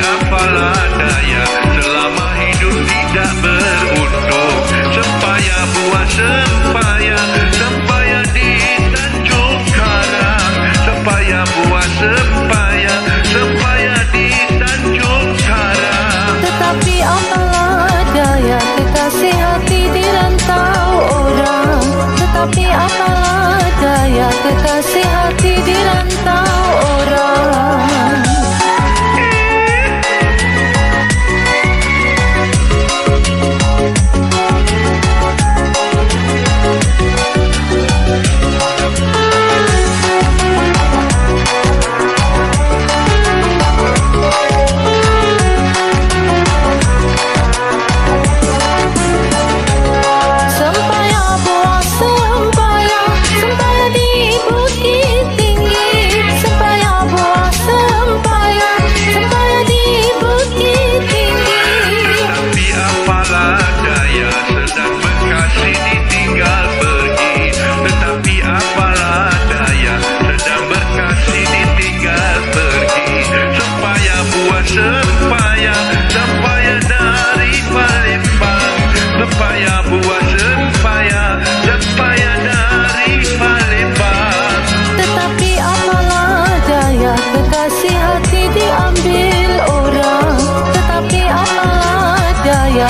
apalah daya Selama hidup tidak beruntung? Sempaya buah sempaya Sempaya di Tanjung Karang Sempaya buah sempaya Sempaya di Tanjung Karang Tetapi apalah daya Kekasih hati dirantau orang? Tetapi apalah daya Kekasih hati dirantau orang?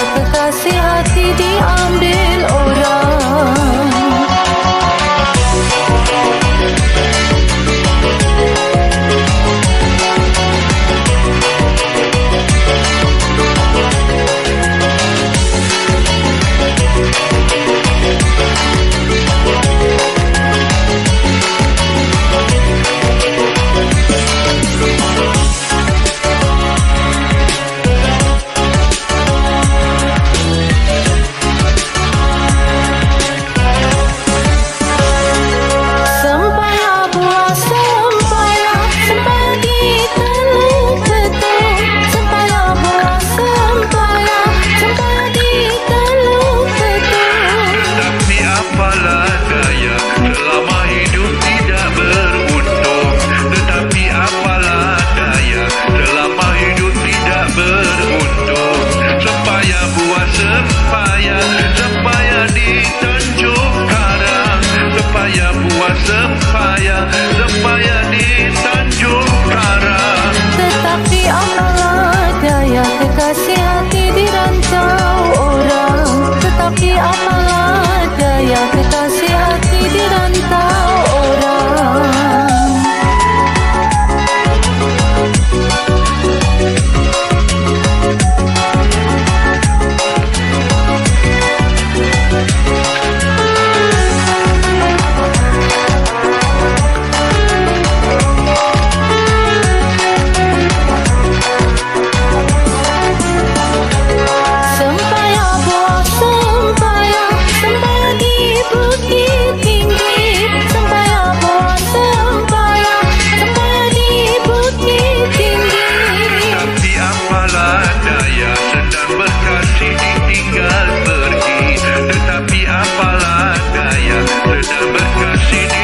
I see, I see ați de ditinggal pergi Tetapi apalah daya Sudah berkasih